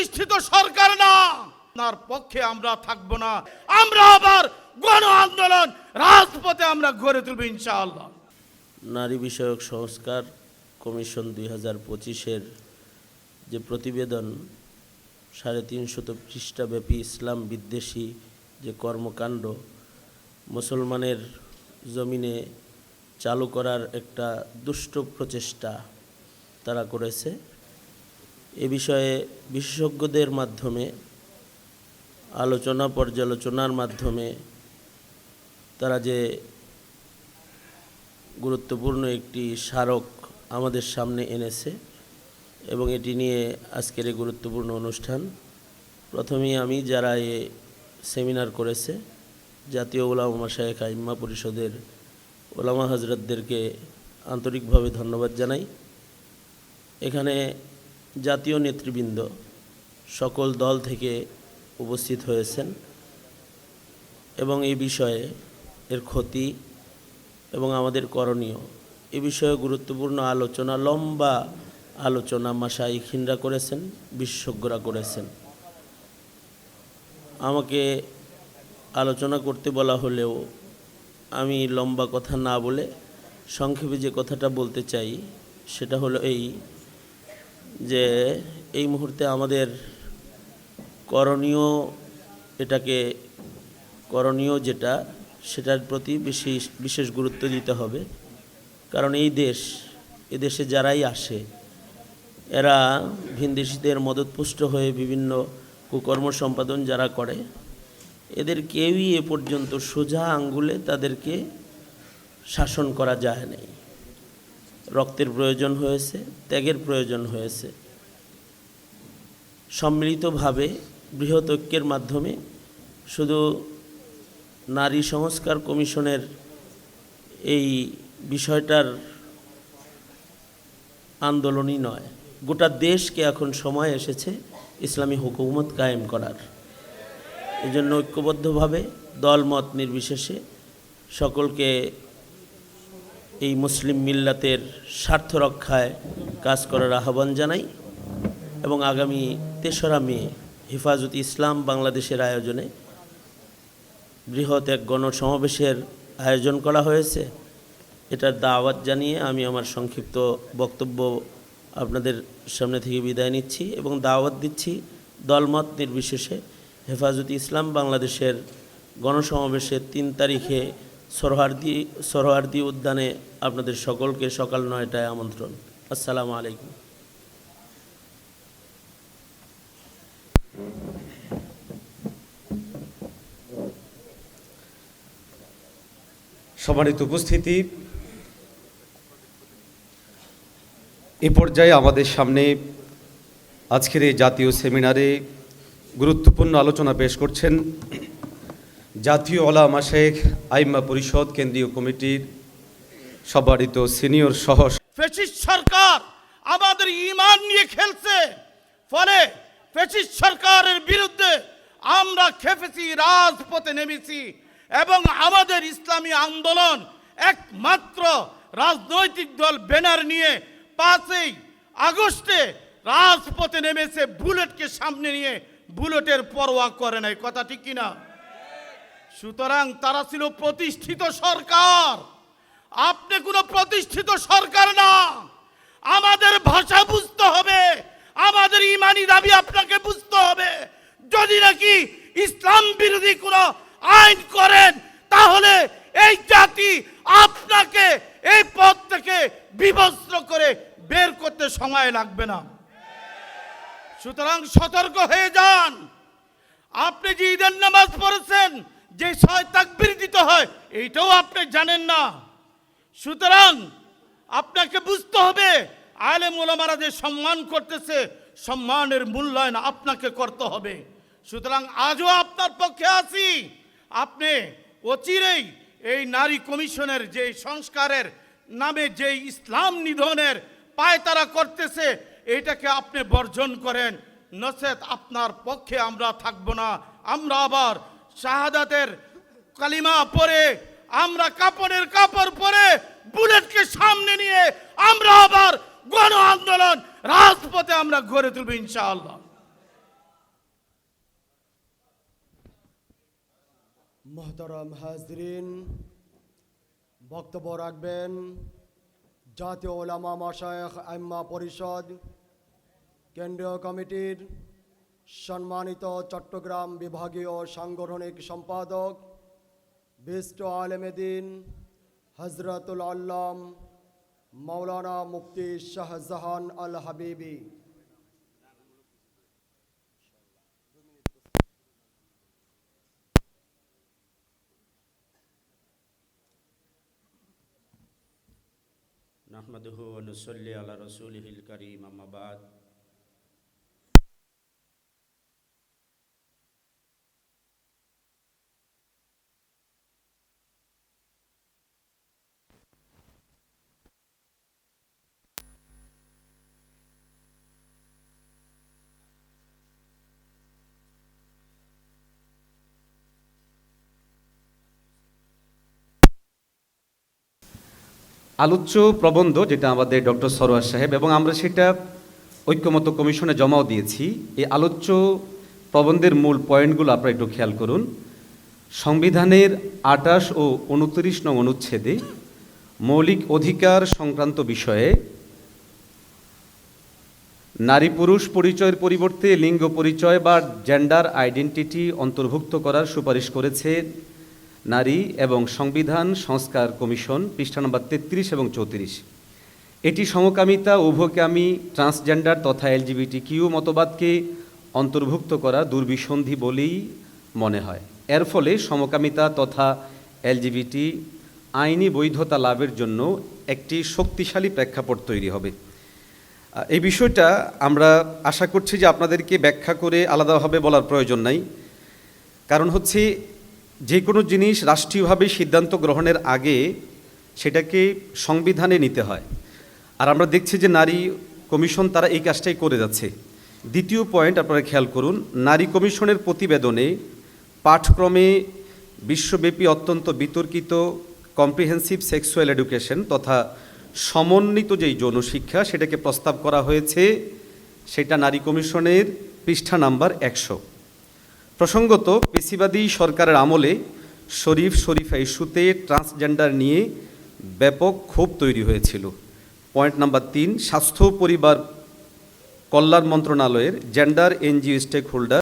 প্রতিষ্ঠিত সরকার না। আপনার পক্ষে আমরা থাকব না। আমরা আবার গণ আন্দোলন, রাজপথে আমরা গড়ে তুলব ইনশাআল্লাহ। নারী বিষয়ক সংস্কার কমিশন দুই হাজার পঁচিশের যে প্রতিবেদন, সাড়ে তিনশত পৃষ্ঠাব্যাপী ইসলাম বিদ্বেষী যে কর্মকাণ্ড, মুসলমানের জমিনে চালু করার একটা দুষ্ট প্রচেষ্টা তারা করেছে। এ বিষয়ে বিশেষজ্ঞদের মাধ্যমে, আলোচনা, পর্যালোচনার মাধ্যমে তারা যে গুরুত্বপূর্ণ একটি স্মারক আমাদের সামনে এনেছে এবং এটি নিয়ে আজকের এই গুরুত্বপূর্ণ অনুষ্ঠান, প্রথমেই আমি যারা এ সেমিনার করেছে, জাতীয় ওলামা শায়েখ আইম্মা পরিষদের ওলামা হজরতদেরকে আন্তরিকভাবে ধন্যবাদ জানাই। এখানে জাতীয় নেতৃবৃন্দ সকল দল থেকে উপস্থিত হয়েছেন এবং এই বিষয়ে এর ক্ষতি এবং আমাদের করণীয়। এ বিষয়ে গুরুত্বপূর্ণ আলোচনা, লম্বা আলোচনা মাসাইখিনরা করেছেন, বিশেষজ্ঞরা করেছেন। আমাকে আলোচনা করতে বলা হলেও আমি লম্বা কথা না বলে সংক্ষেপে যে কথাটা বলতে চাই, সেটা হলো এই যে এই মুহূর্তে আমাদের করণীয় এটাকে, করণীয় যেটা, সেটার প্রতি বেশি বিশেষ গুরুত্ব দিতে হবে। কারণ এই দেশ এদেশে যারাই আসে, এরা ভিনদেশিদের মদতপুষ্ট হয়ে বিভিন্ন কুকর্ম সম্পাদন যারা করে, এদের কেউই এ পর্যন্ত সোজা আঙ্গুলে তাদেরকে শাসন করা যায় নাই। রক্তের প্রয়োজন হয়েছে, ত্যাগের প্রয়োজন হয়েছে। সম্মিলিতভাবে বৃহৎ ঐক্যের মাধ্যমে শুধু নারী সংস্কার কমিশনের এই বিষয়টার আন্দোলনই নয়, গোটা দেশকে এখন সময় এসেছে ইসলামী হুকুমত কায়েম করার। এই জন্য ঐক্যবদ্ধভাবে দলমত নির্বিশেষে সকলকে এই মুসলিম মিল্লাতের স্বার্থ রক্ষায় কাজ করার আহ্বান জানাই এবং আগামী তেসরা মে হেফাজত ইসলাম বাংলাদেশের আয়োজনে বৃহৎ এক গণসমাবেশের আয়োজন করা হয়েছে। এটার দাওয়াত জানিয়ে আমি আমার সংক্ষিপ্ত বক্তব্য আপনাদের সামনে থেকে বিদায় নিচ্ছি এবং দাওয়াত দিচ্ছি দলমত নির্বিশেষে হেফাজত ইসলাম বাংলাদেশের গণসমাবেশের তিন তারিখে সরহার্দি সরহার্দি উদ্যানে আপনাদের সকলকে সকাল নয়টায় আমন্ত্রণ। আসসালামু আলাইকুম। সম্মানিত উপস্থিতি। এ পর্যায়ে আমাদের সামনে আজকের এই জাতীয় সেমিনারে গুরুত্বপূর্ণ আলোচনা পেশ করছেন জাতীয় ওলামা শেখ আইম্মা পরিষদ কেন্দ্রীয় কমিটির সম্মানিত সিনিয়র সহ ফেসিস্ট সরকার আমাদের ইমান নিয়ে খেলছে। ফলে ফেসিস্ট সরকারের বিরুদ্ধে আমরা খেপেছি, রাজপথে নেমেছি এবং আমাদের ইসলামী আন্দোলন একমাত্র রাজনৈতিক দল ব্যানার নিয়ে পাঁচই আগস্টে রাজপথে নেমেছে, বুলেটকে সামনে নিয়ে বুলেটের পরোয়া করে নাই। কথা ঠিক কিনা? সুতরাং তারা ছিল প্রতিষ্ঠিত সরকার। আপনি কোনো প্রতিষ্ঠিত সরকার না। আমাদের ভাষা বুঝতে হবে। আমাদের ইমানি দাবি আপনাকে বুঝতে হবে। যদি নাকি ইসলাম বিরোধী কোনো আইন করেন, তাহলে এই জাতি আপনাকে এই পদ থেকে বিবস্ত্র করে বের করতে সময় লাগবে না। সুতরাং সতর্ক হয়ে যান। আপনি যে ঈদের নামাজ পড়েছেন যে ছয় তাকবির দিতে হয়, এইটাও আপনি জানেন না। সুতরাং আপনাকে বুঝতে হবে, আলেম ওলামারা যে সম্মান করতেছে, সম্মানের মূল্যায়ন আপনাকে করতে হবে। সুতরাং আজও আপনার পক্ষে আছি। আপনি অচিরেই এই নারী কমিশনের যে সংস্কারের নামে যে ইসলাম নিধনের পায়তারা করতেছে এটাকে আপনি বর্জন করেন। নচেত আপনার পক্ষে আমরা থাকব না। আমরা আবার শাহাদাতের কালিমা পরে, আমরা কাপড়ের কাপড় পরে, বুলেটকে সামনে নিয়ে আমরা আবার গণ আন্দোলন রাজপথে আমরা গড়ে তুলব ইনশাআল্লাহ। মহতরম হাজরিন, বক্তব্য রাখবেন জাতীয় ওলামা মাসায় আম্মা পরিষদ, কেন্দ্রীয় কমিটির সম্মানিত চট্টগ্রাম বিভাগীয় সাংগঠনিক সম্পাদক বিষ্ট আলেমেদিন হজরতুল আল্লাম মাওলানা মুফতি শাহজাহান আল হাবিবি। নাহমাদুহু অনুসল্লি আলা রসুলহিল করিম আমাবাদ আলোচ্য প্রবন্ধ যেটা আমাদের ডক্টর সরোয়ার সাহেব এবং আমরা সেটা ঐক্যমত কমিশনে জমাও দিয়েছি। এই আলোচ্য প্রবন্ধের মূল পয়েন্টগুলো আপনারা একটু খেয়াল করুন। সংবিধানের আটাশ ও উনত্রিশ নং অনুচ্ছেদে মৌলিক অধিকার সংক্রান্ত বিষয়ে নারী পুরুষ পরিচয়ের পরিবর্তে লিঙ্গ পরিচয় বা জেন্ডার আইডেন্টিটি অন্তর্ভুক্ত করার সুপারিশ করেছে নারী এবং সংবিধান সংস্কার কমিশন, পৃষ্ঠা নম্বর তেত্রিশ এবং চৌত্রিশ। এটি সমকামিতা, উভকামী, ট্রান্সজেন্ডার তথা এলজিবিটি কিউ মতবাদকে অন্তর্ভুক্ত করা দুর্বিসন্ধি বলেই মনে হয়। এর ফলে সমকামিতা তথা এলজিবিটি আইনি বৈধতা লাভের জন্য একটি শক্তিশালী প্রেক্ষাপট তৈরি হবে। এই বিষয়টা আমরা আশা করছি যে আপনাদেরকে ব্যাখ্যা করে আলাদাভাবে বলার প্রয়োজন নাই। কারণ হচ্ছে যে কোনো জিনিস রাষ্ট্রীয়ভাবে সিদ্ধান্ত গ্রহণের আগে সেটাকে সংবিধানে নিতে হয়। আর আমরা দেখছি যে নারী কমিশন তারা এই কাজটাই করে যাচ্ছে। দ্বিতীয় পয়েন্ট আপনারা খেয়াল করুন, নারী কমিশনের প্রতিবেদনে পাঠক্রমে বিশ্বব্যাপী অত্যন্ত বিতর্কিত কম্প্রিহেন্সিভ সেক্সুয়াল এডুকেশন তথা সমন্বিত যেই যৌন শিক্ষা সেটাকে প্রস্তাব করা হয়েছে, সেটা নারী কমিশনের পৃষ্ঠা নাম্বার একশো। প্রসঙ্গত পেশিবাদী সরকারের আমলে শরীফ শরীফা ইস্যুতে ট্রান্সজেন্ডার নিয়ে ব্যাপক ক্ষোভ তৈরি হয়েছিল। পয়েন্ট নাম্বার তিন, স্বাস্থ্য পরিবার কল্যাণ মন্ত্রণালয়ের জেন্ডার এনজিও স্টেক হোল্ডার